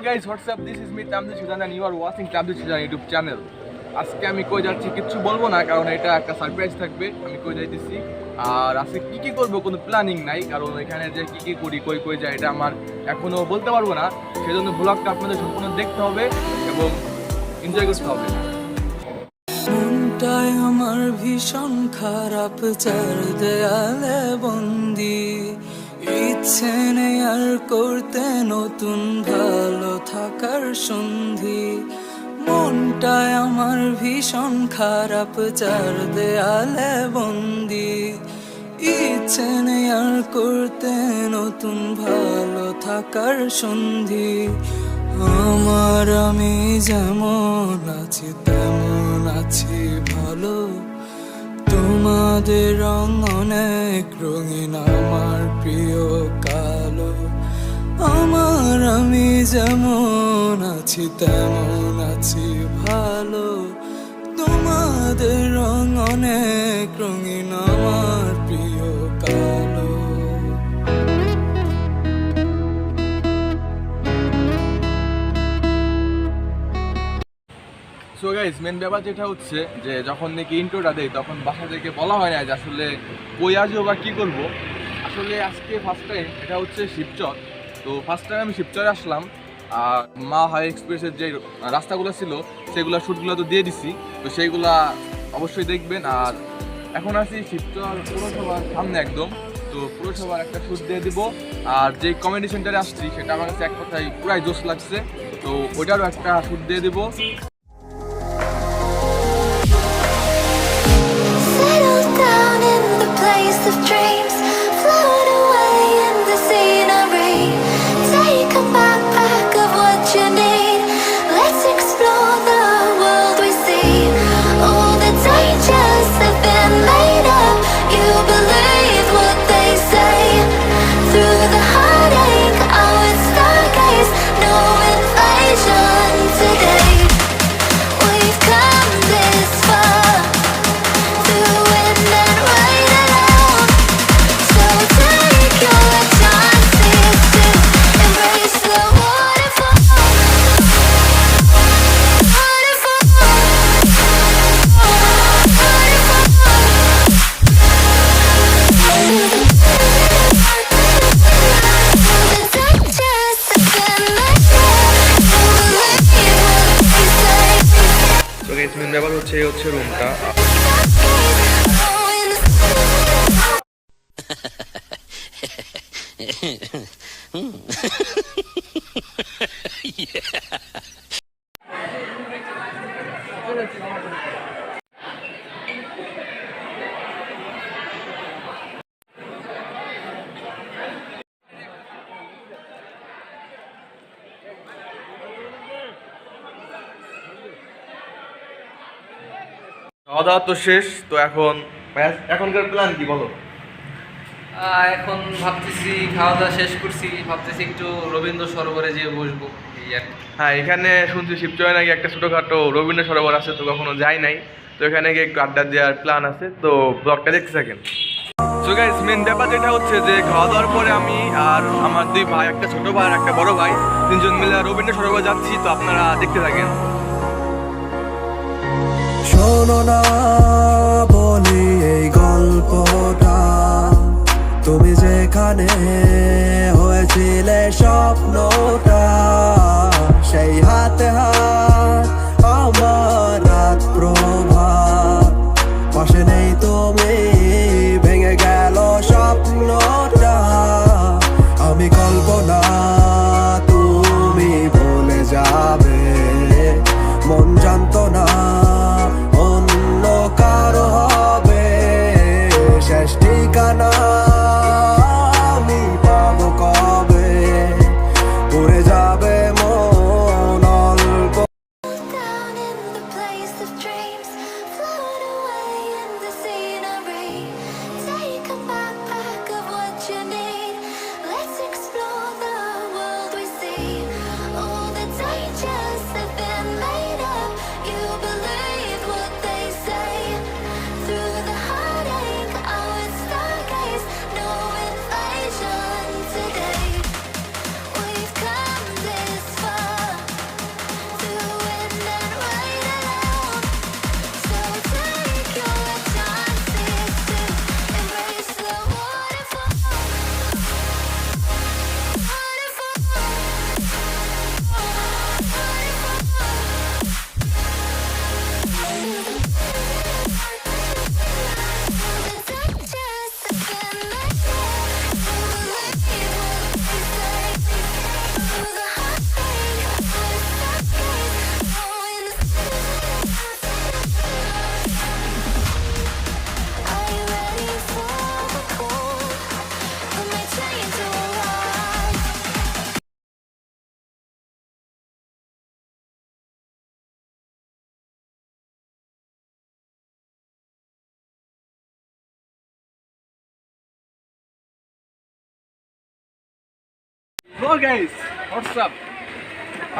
guys, what's up? This is me Tamzi Sudan and you are watching Tamzi Sudan YouTube channel. আজকে আমি কই যাচ্ছি কিচ্ছু বলব না কারণ এটা একটা সারপ্রাইজ থাকবে। আমি কই যাইতেছি। আর আজকে কি কি করব কোনো প্ল্যানিং নাই কারণ এখানে যে কি কি করি কই কই যায় এটা আমার এখনও বলতে পারব না। সেজন্য ব্লগটা আপনাদের সম্পূর্ণ দেখতে হবে এবং এনজয় করতে হবে। আমার ভীষণ খারাপ চার দেয়ালে বন্দি। ইচ্ছে আর করতে নতুন ভালো থাকার সন্ধি। মনটাই আমার ভীষণ খারাপ চার দেয়ালে বন্দি। ইচ্ছে নেই আর করতে নতুন ভালো থাকার সন্ধি। আমার আমি যেমন আছি, তেমন আছি ভালো। তোমাদের রং অনেক রঙিন আমার যেমন আছি, তেমন আছি ভালো। তোমাদের রং অনেক রঙিন আমার প্রিয় কালো। সো গাইজ মেন ব্যাপার যেটা হচ্ছে যে যখন নাকি ইন্ট্রোটা দেয় তখন বাসা থেকে বলা হয় না যে আসলে কই আসব বা কী করব। আসলে আজকে ফার্স্ট টাইম এটা হচ্ছে শিবচর। তো ফার্স্ট টাইম আমি শিবচরে আসলাম। আর মা হাই এক্সপ্রেসের যে রাস্তাগুলো ছিল, সেগুলো শ্যুটগুলো তো দিয়ে দিছি। তো সেইগুলা অবশ্যই দেখবেন। আর এখন আছি শিবচর পুরসভার সামনে একদম। তো পুরসভার একটা শ্যুট দিয়ে দিব। আর যে কমেডি সেন্টারে আসছি, সেটা আমার কাছে এক কথায় পুরাই জোশ লাগছে। তো ওইটারও একটা শ্যুট দিয়ে দিব। Place of dreams. ব্যাপার হচ্ছে এই খাওয়া দাওয়া তো শেষ তো এখন এখনকার প্ল্যান কি বলো? এখন ভাবতেছি খাওয়া দাওয়া শেষ করছি ভাবতেছি একটু রবীন্দ্র সরোবরে যেয়ে বসবো এই আর হ্যাঁ এখানে শুনছি শিবচরে নাকি একটা ছোটোখাটো রবীন্দ্র সরোবর আছে তো কখনো যাই নাই। তো এখানে গিয়ে একটু আড্ডা দেওয়ার প্ল্যান আছে তো ব্লগটা দেখতে থাকেন। সো গাইস মেন ব্যাপার যেটা হচ্ছে যে খাওয়া দাওয়ার পরে আমি আর আমার দুই ভাই একটা ছোট ভাই আর একটা বড় ভাই তিনজন মিলে রবীন্দ্র সরোবর যাচ্ছি তো আপনারা দেখতে থাকেন। শোনো না বলি এই গল্পটা। তুমি যেখানে হয়েছিলে স্বপ্নটা।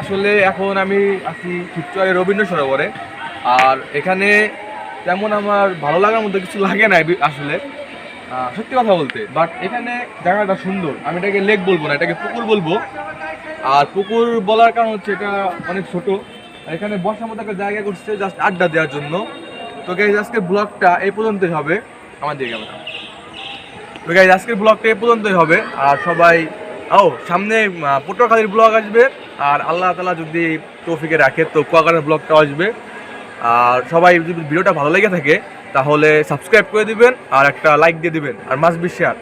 আসলে এখন আমি আছি শিবচরে রবীন্দ্র সরোবরে। আর এখানে তেমন আমার ভালো লাগার মতো কিছু লাগে না আসলে। সত্যি কথা বলতে। বাট এখানে জায়গাটা সুন্দর। আমি এটাকে লেক বলব না, এটাকে পুকুর বলব। আর পুকুর বলার কারণ হচ্ছে এটা অনেক ছোট। এখানে বসার মতো একটা জায়গা করছে জাস্ট আড্ডা দেওয়ার জন্য। তো গাইজ আজকের ব্লগটা এই পর্যন্তই হবে। আমার দিকে তো গাইজ আজকের ব্লগটা এই পর্যন্তই হবে। আর সবাই ও, সামনে পটুয়াখালীর ব্লগ আসবে, আর আল্লাহ তালা যদি তৌফিকে রাখে তো কুয়াকাটার ব্লগটাও আসবে। আর সবাই যদি ভিডিওটা ভালো লেগে থাকে, তাহলে সাবস্ক্রাইব করে দিবেন, আর একটা লাইক দিয়ে দিবেন, আর মাস্ট বি শেয়ার